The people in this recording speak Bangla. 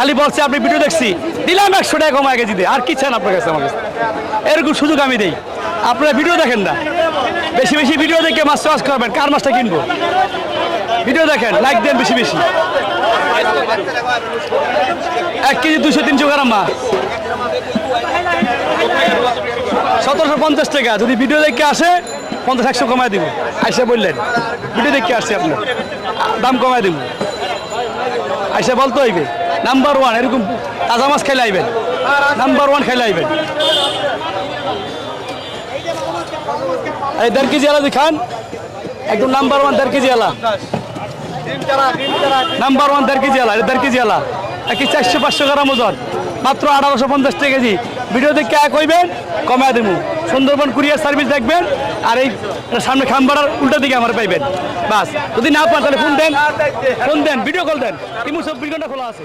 খালি বলছে, আপনি ভিডিও দেখছি। দিলাম একশো টাকা কমায় কেজি দিয়ে। আর কি চান আপনার কাছে, আমার কাছে। এরকম সুযোগ আমি দেই। আপনারা ভিডিও দেখেন না। বেশি বেশি ভিডিও দেখে মাছ চাষ করবেন। কার মাছটা কিনবো? ভিডিও দেখেন লাইক দেন বেশি বেশি। এক কেজি দুশো তিনশো গ্রাম মাছ। সতেরোশো পঞ্চাশ টাকা। যদি ভিডিও দেখে আসে, পঞ্চাশ একশো কমায় দিব। আইসা বললেন ভিডিও দেখে আসছে আপনার দাম কমায় দিব। আইসা বলতে হইবে। নাম্বার ওয়ান এরকম তাজা মাছ খেলে আইবেন। নাম্বার ওয়ান খেলে আইবেন। এই দেড় কেজি আলা খান। একদম নাম্বার ওয়ান দেড় কেজি আলা। নাম্বার ওয়ান দেড় কেজি আলা দেড় কেজি আলা। একই চারশো পাঁচশো গ্রাম ওজন। মাত্র আঠারোশো পঞ্চাশ টাকা কেজি। ভিডিও দেখে কইবেন কমায় দেবো সুন্দরবন কুরিয়ার সার্ভিস দেখবেন, আর এই সামনে খামবাড়ার উল্টা দিকে আমার পাইবেন। বাস, যদি না পান তাহলে ফোন দেন ফোন দেন, ভিডিও কল দেন। ইমু ঘণ্টা খোলা আছে।